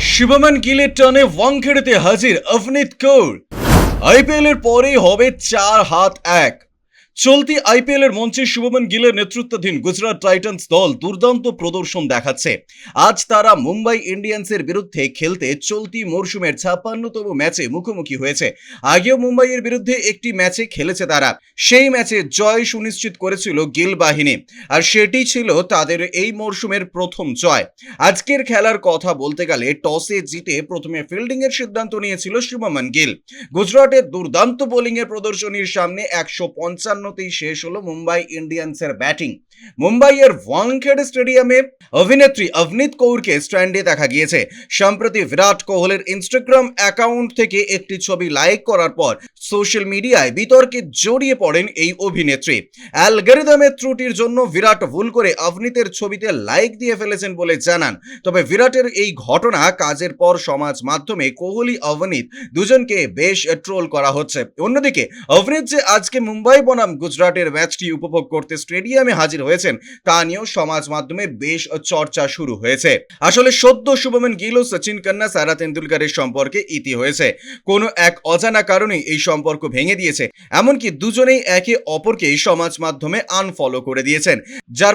শিবমান গিলের টানে ওয়াংখেড়েতে হাজির অভিনীত কৌর। আইপিএল এর পরেই হবে চার হাত এক। চলতি আইপিএল এর মঞ্চে শুভমন গিলের নেতৃত্বাধীন গুজরাট টাইটান্স দল দুর্দান্ত প্রদর্শন দেখাচ্ছে। আজ তারা মুম্বাই ইন্ডিয়ান্সের বিরুদ্ধে খেলতে চলতি মরশুমের ছাপ্পান্নতম ম্যাচে মুখোমুখি হয়েছে। আগেও মুম্বাইয়ের বিরুদ্ধে একটি ম্যাচে খেলেছে তারা। সেই ম্যাচে জয় সুনিশ্চিত করেছিল গিল বাহিনী। আর সেটি ছিল তাদের এই মরশুমের প্রথম জয়। আজকের খেলার কথা বলতে গেলে টসে জিতে প্রথমে ফিল্ডিং এর সিদ্ধান্ত নিয়েছিল শুভমন গিল। গুজরাটের দুর্দান্ত বোলিং এর প্রদর্শনীর সামনে একশো পঞ্চান্ন পঞ্চান্নতেই শেষ হলো মুম্বাই ইন্ডিয়ান্সের ব্যাটিং। মুম্বাইয়ের ওয়াংখেড়ে স্টেডিয়ামে অভিনেত্রী অভনীত কৌরকে স্ট্যান্ডে দেখা গিয়েছে। সম্প্রতি বিরাট কোহলির ইনস্টাগ্রাম অ্যাকাউন্ট থেকে একটি ছবি লাইক করার পর সোশ্যাল মিডিয়ায় বিতর্কে জড়িয়ে পড়েন এই অভিনেত্রী। অ্যালগরিদমের ত্রুটির জন্য বিরাট ভুল করে অভনীতের ছবিতে লাইক দিয়ে ফেলেছেন বলে জানান। তবে বিরাটের এই ঘটনা কাজের পর সমাজ মাধ্যমে কোহলি, অবনীত দুজনকে বেশ ট্রোল করা হচ্ছে। অন্যদিকে অবনীত যে আজকে মুম্বাই বনাম গুজরাটের ম্যাচটি উপভোগ করতে স্টেডিয়ামে হাজির হয়েছেন। তা নিয়েও সমাজ মাধ্যমে বেশ চর্চা শুরু হয়েছে। আসলে সদ্য শুভমন গিল ও সচিন কন্যা সারা তেন্ডুলকারের সম্পর্কে ইতি হয়েছে। কোনো এক অজানা কারণে এই সম্পর্ক ভেঙে দিয়েছে। এমনকি দুজনেই একে অপরকে সমাজ মাধ্যমে আনফলো করে দিয়েছেন। যার